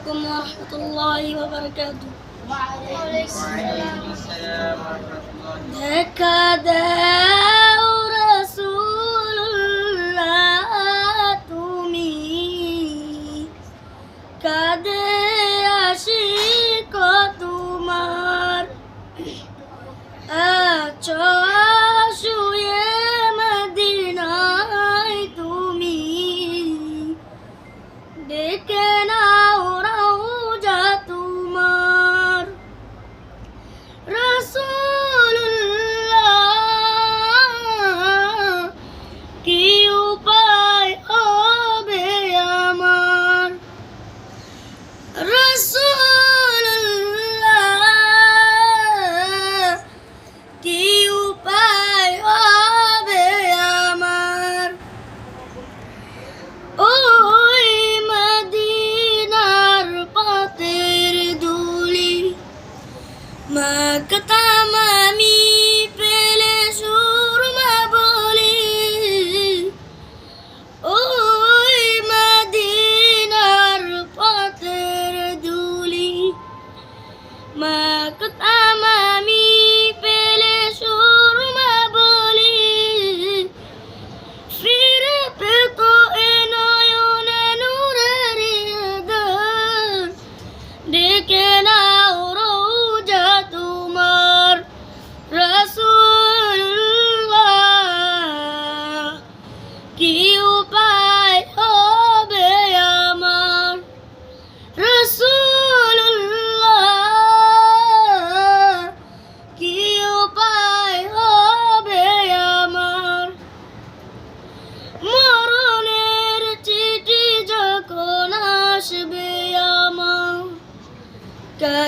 আলাইকুম রহমতুল্লাহি দেখা দেয়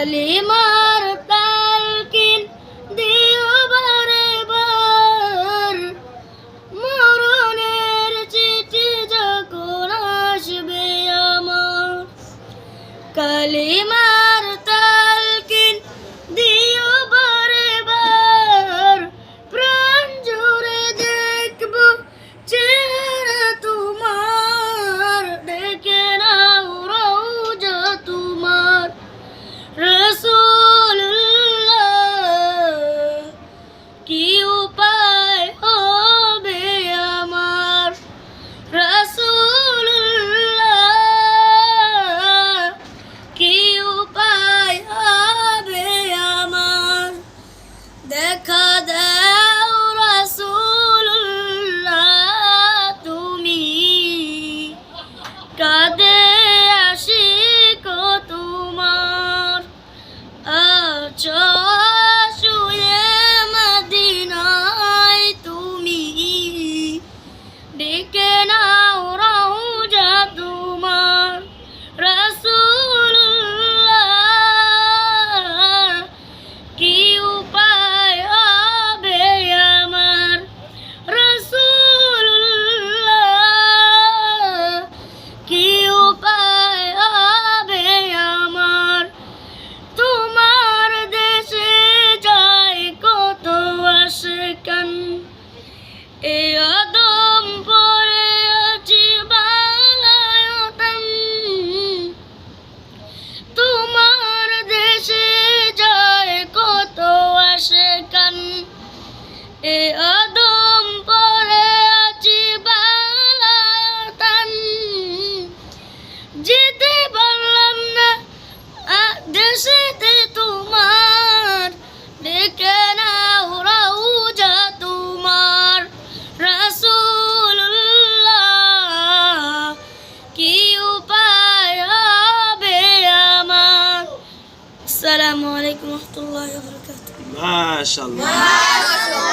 কালিমার তালকিন দিও বারে বার। মরণের চিঠি যখন আসবে আমার। কালিমার que وبركاته. ما شاء الله. ما شاء الله.